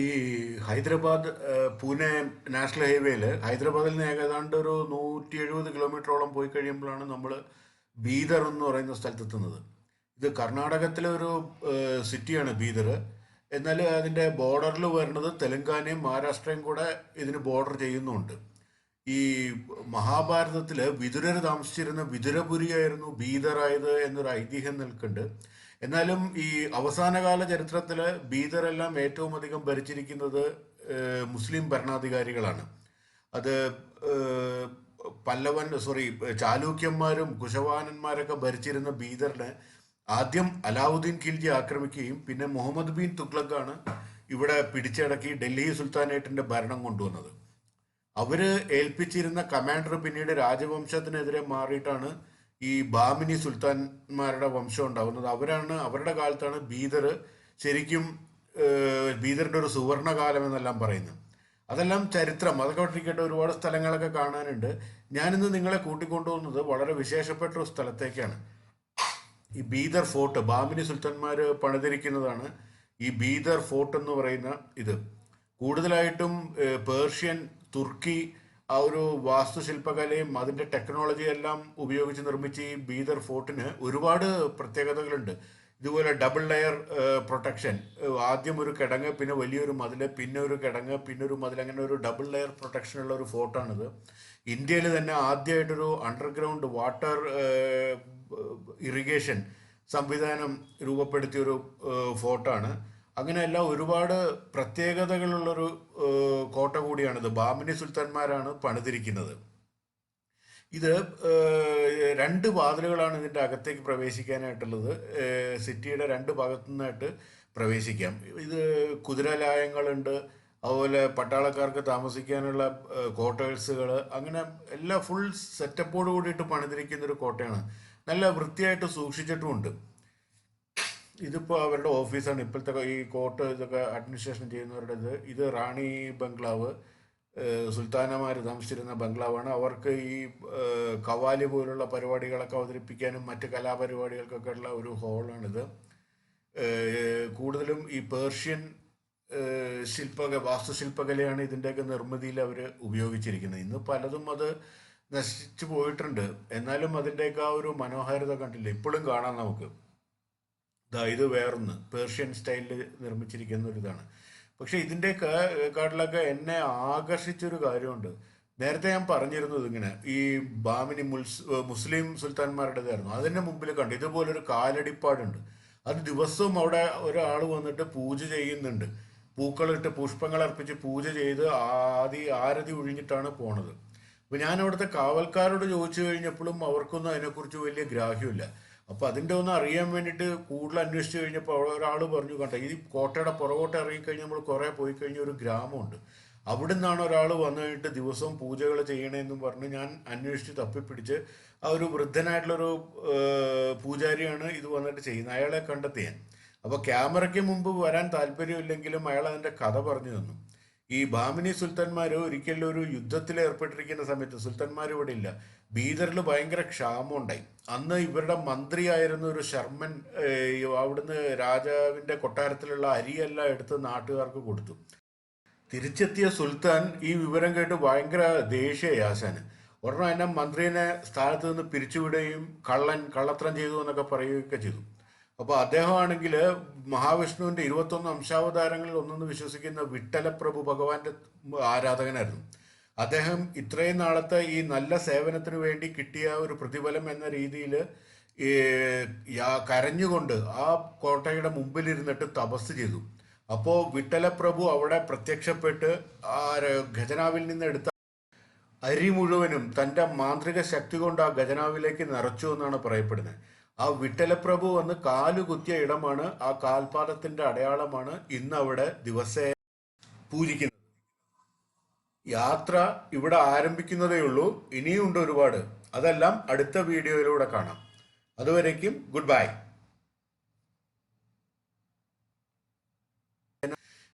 ഈ ഹൈദരാബാദ് പൂനെ നാഷണൽ ഹൈവേയിൽ ഹൈദരാബാദിൽ നിന്ന് ഏകദാണ്ട് ഒരു നൂറ്റി എഴുപത് കിലോമീറ്ററോളം പോയി കഴിയുമ്പോഴാണ് നമ്മൾ ബീദർ എന്ന് പറയുന്ന സ്ഥലത്തെത്തുന്നത്. ഇത് കർണാടകത്തിലെ ഒരു സിറ്റിയാണ് ബീദർ. എന്നാൽ അതിന്റെ ബോർഡറിൽ വരുന്നത് തെലങ്കാനയും മഹാരാഷ്ട്രയും കൂടെ ഇതിന് ബോർഡർ ചെയ്യുന്നുണ്ട്. ഈ മഹാഭാരതത്തിൽ വിതുരർ താമസിച്ചിരുന്ന വിതുരപുരിയായിരുന്നു ബീദറായത് എന്നൊരു ഐതിഹ്യം നിൽക്കുന്നുണ്ട്. എന്നാലും ഈ അവസാനകാല ചരിത്രത്തിൽ ബീദറെല്ലാം ഏറ്റവും അധികം ഭരിച്ചിരിക്കുന്നത് മുസ്ലിം ഭരണാധികാരികളാണ്. അത് പല്ലവൻ സോറി ചാലൂക്യന്മാരും കുശവാനന്മാരൊക്കെ ഭരിച്ചിരുന്ന ബീദറിനെ ആദ്യം അലാവുദ്ദീൻ ഖിൽജി ആക്രമിക്കുകയും പിന്നെ മുഹമ്മദ് ബിൻ തുഗ്ലക്കാണ് ഇവിടെ പിടിച്ചടക്കി ഡൽഹി സുൽത്താനേറ്റിന്റെ ഭരണം കൊണ്ടുവന്നത്. അവർ ഏൽപ്പിച്ചിരുന്ന കമാൻഡർ പിന്നീട് രാജവംശത്തിനെതിരെ മാറിയിട്ടാണ് ഈ ബാമിനി സുൽത്താൻമാരുടെ വംശം ഉണ്ടാകുന്നത്. അവരാണ് അവരുടെ കാലത്താണ് ബീദർ ശരിക്കും ബീദറിന്റെ ഒരു സുവർണകാലം എന്നെല്ലാം പറയുന്നത്. അതെല്ലാം ചരിത്രം. അതൊക്കെ ഇരിക്കട്ടെ ഒരുപാട് സ്ഥലങ്ങളൊക്കെ കാണാനുണ്ട്. ഞാനിന്ന് നിങ്ങളെ കൂട്ടിക്കൊണ്ടുപോകുന്നത് വളരെ വിശേഷപ്പെട്ട ഒരു സ്ഥലത്തേക്കാണ്. ഈ ബീദർ ഫോർട്ട് ബാമിനി സുൽത്താൻമാർ പണിതിരിക്കുന്നതാണ് ഈ ബീദർ ഫോർട്ട് എന്ന് പറയുന്ന ഇത്. കൂടുതലായിട്ടും പേർഷ്യൻ തുർക്കി ആ ഒരു വാസ്തുശില്പകലയും അതിന്റെ ടെക്നോളജി എല്ലാം ഉപയോഗിച്ച് നിർമ്മിച്ച ഈ ബീദർ ഫോർട്ടിന് ഒരുപാട് പ്രത്യേകതകളുണ്ട്. ഇതുപോലെ ഡബിൾ ലെയർ പ്രൊട്ടക്ഷൻ ആദ്യം ഒരു കിടങ്ങ് പിന്നെ വലിയൊരു മതിൽ പിന്നെ ഒരു കിടങ്ങ് പിന്നെ ഒരു മതിൽ അങ്ങനെ ഒരു ഡബിൾ ലെയർ പ്രൊട്ടക്ഷൻ ഉള്ള ഒരു ഫോർട്ടാണിത്. ഇന്ത്യയിൽ തന്നെ ആദ്യമായിട്ടൊരു അണ്ടർഗ്രൗണ്ട് വാട്ടർ ഇറിഗേഷൻ സംവിധാനം രൂപപ്പെടുത്തിയൊരു ഫോർട്ടാണ്. അങ്ങനെയല്ല ഒരുപാട് പ്രത്യേകതകളുള്ളൊരു കോട്ട കൂടിയാണിത്. ബാമിനി സുൽത്താൻമാരാണ് പണിതിരിക്കുന്നത്. ഇത് രണ്ട് വാതിലുകളാണ് ഇതിന്റെ അകത്തേക്ക് പ്രവേശിക്കാനായിട്ടുള്ളത്. സിറ്റിയുടെ രണ്ട് ഭാഗത്തു നിന്നായിട്ട് പ്രവേശിക്കാം. ഇത് കുതിരലായങ്ങളുണ്ട്. അതുപോലെ പട്ടാളക്കാർക്ക് താമസിക്കാനുള്ള ക്വാർട്ടേഴ്സുകൾ അങ്ങനെ എല്ലാ ഫുൾ സെറ്റപ്പോട് കൂടിയിട്ട് പണിതിരിക്കുന്ന ഒരു കോട്ടയാണ്. നല്ല വൃത്തിയായിട്ട് സൂക്ഷിച്ചിട്ടുമുണ്ട്. ഇതിപ്പോൾ അവരുടെ ഓഫീസാണ്. ഇപ്പോഴത്തെ ഈ കോർട്ട് ഇതൊക്കെ അഡ്മിനിസ്ട്രേഷൻ ചെയ്യുന്നവരുടെ ഇത്. റാണി ബംഗ്ലാവ് സുൽത്താനമാർ താമസിച്ചിരുന്ന ബംഗ്ലാവാണ്. അവർക്ക് ഈ കവാലി പോലുള്ള പരിപാടികളൊക്കെ അവതരിപ്പിക്കാനും മറ്റ് കലാപരിപാടികൾക്കൊക്കെ ഉള്ള ഒരു ഹോളാണിത്. കൂടുതലും ഈ പേർഷ്യൻ ശില്പ വാസ്തുശില്പകലയാണ് ഇതിന്റെയൊക്കെ നിർമ്മിതിയിൽ അവർ ഉപയോഗിച്ചിരിക്കുന്നത്. ഇന്ന് പലതും അത് നശിച്ചു പോയിട്ടുണ്ട്. എന്നാലും അതിന്റെയൊക്കെ ആ ഒരു മനോഹാരിത കണ്ടില്ല? ഇപ്പോഴും കാണാം നമുക്ക്. ഇത് വേറൊന്ന്. പേർഷ്യൻ സ്റ്റൈലിൽ നിർമ്മിച്ചിരിക്കുന്ന ഒരു ഇതാണ് പക്ഷെ ഇതിന്റെ കാട്ടിലൊക്കെ എന്നെ ആകർഷിച്ചൊരു കാര്യമുണ്ട്. നേരത്തെ ഞാൻ പറഞ്ഞിരുന്നത് ഇങ്ങനെ ഈ ബാമിനി മുൽസ് മുസ്ലിം സുൽത്താൻമാരുടേതായിരുന്നു. അതിന്റെ മുമ്പിൽ കണ്ടു. ഇതുപോലൊരു കാലടിപ്പാടുണ്ട്. അത് ദിവസവും അവിടെ ഒരാൾ വന്നിട്ട് പൂജ ചെയ്യുന്നുണ്ട്. പൂക്കളിട്ട് പുഷ്പങ്ങൾ അർപ്പിച്ച് പൂജ ചെയ്ത് ആദി ആരതി ഒഴിഞ്ഞിട്ടാണ് പോണത്. അപ്പോൾ ഞാൻ അവിടുത്തെ കാവൽക്കാരോട് ചോദിച്ചു കഴിഞ്ഞപ്പോഴും അവർക്കൊന്നും അതിനെക്കുറിച്ച് വലിയ ഗ്രാഹ്യമില്ല. അപ്പൊ അതിന്റെ ഒന്ന് അറിയാൻ വേണ്ടിയിട്ട് കൂടുതൽ അന്വേഷിച്ചു കഴിഞ്ഞപ്പോൾ അവിടെ ഒരാൾ പറഞ്ഞു കണ്ട ഈ കോട്ടയുടെ പുറകോട്ട് ഇറങ്ങിക്കഴിഞ്ഞാൽ നമ്മൾ കുറെ പോയി കഴിഞ്ഞ ഒരു ഗ്രാമമുണ്ട്. അവിടെ നിന്നാണ് ഒരാൾ വന്നു കഴിഞ്ഞിട്ട് ദിവസവും പൂജകൾ ചെയ്യണമെന്നും പറഞ്ഞ് ഞാൻ അന്വേഷിച്ച് തപ്പിപ്പിടിച്ച് ആ ഒരു വൃദ്ധനായിട്ടുള്ളൊരു പൂജാരിയാണ് ഇത് വന്നിട്ട് ചെയ്യുന്നത്. അയാളെ കണ്ടെത്തിയാൻ അപ്പൊ ക്യാമറയ്ക്ക് മുമ്പ് വരാൻ താല്പര്യമില്ലെങ്കിലും അയാൾ അതിന്റെ കഥ പറഞ്ഞു തന്നു. ഈ ബാമിനി സുൽത്താൻമാർ ഒരിക്കലും ഒരു യുദ്ധത്തിൽ ഏർപ്പെട്ടിരിക്കുന്ന സമയത്ത് സുൽത്താൻമാർ ഇവിടെ ഇല്ല. ബീദറിൽ ഭയങ്കര ക്ഷാമമുണ്ടായി അന്ന് ഇവരുടെ മന്ത്രിയായിരുന്ന ഒരു ശർമ്മൻ അവിടുന്ന് രാജാവിന്റെ കൊട്ടാരത്തിലുള്ള അരിയെല്ലാം എടുത്ത് നാട്ടുകാർക്ക് കൊടുത്തു. തിരിച്ചെത്തിയ സുൽത്താൻ ഈ വിവരം കേട്ട് ഭയങ്കര ദേഷ്യമായി ആശാന്. ഒരെണ്ണം എന്നെ മന്ത്രിനെ സ്ഥാനത്ത് നിന്ന് പിരിച്ചുവിടുകയും കള്ളൻ കള്ളത്രം ചെയ്തു എന്നൊക്കെ പറയുകയൊക്കെ ചെയ്തു. അപ്പോൾ അദ്ദേഹമാണെങ്കിൽ മഹാവിഷ്ണുവിന്റെ ഇരുപത്തൊന്ന് അംശാവതാരങ്ങളിൽ ഒന്നെന്ന് വിശ്വസിക്കുന്ന വിട്ടലപ്രഭു ഭഗവാന്റെ ആരാധകനായിരുന്നു. അദ്ദേഹം ഇത്രയും നാളത്തെ ഈ നല്ല സേവനത്തിന് വേണ്ടി കിട്ടിയ ഒരു പ്രതിഫലം എന്ന രീതിയിൽ കരഞ്ഞുകൊണ്ട് ആ കോട്ടയുടെ മുമ്പിലിരുന്നിട്ട് തപസ് ചെയ്തു. അപ്പോൾ വിട്ടലപ്രഭു അവിടെ പ്രത്യക്ഷപ്പെട്ട് ആ ഖജനാവിൽ നിന്ന് എടുത്ത അരി മുഴുവനും തന്റെ മാന്ത്രിക ശക്തി കൊണ്ട് ആ ഖജനാവിലേക്ക് നിറച്ചു എന്നാണ് പറയപ്പെടുന്നത്. ആ വിട്ടലപ്രഭു വന്ന് കാലുകുത്തിയ ഇടമാണ് ആ കാൽപാദത്തിന്റെ അടയാളമാണ് ഇന്ന് അവിടെ ദിവസേ പൂജിക്കുന്നത്. യാത്ര ഇവിടെ ആരംഭിക്കുന്നതേ ഉള്ളൂ ഇനിയുണ്ട് ഒരുപാട്. അതെല്ലാം അടുത്ത വീഡിയോയിലൂടെ കാണാം. അതുവരേക്കും ഗുഡ് ബൈ.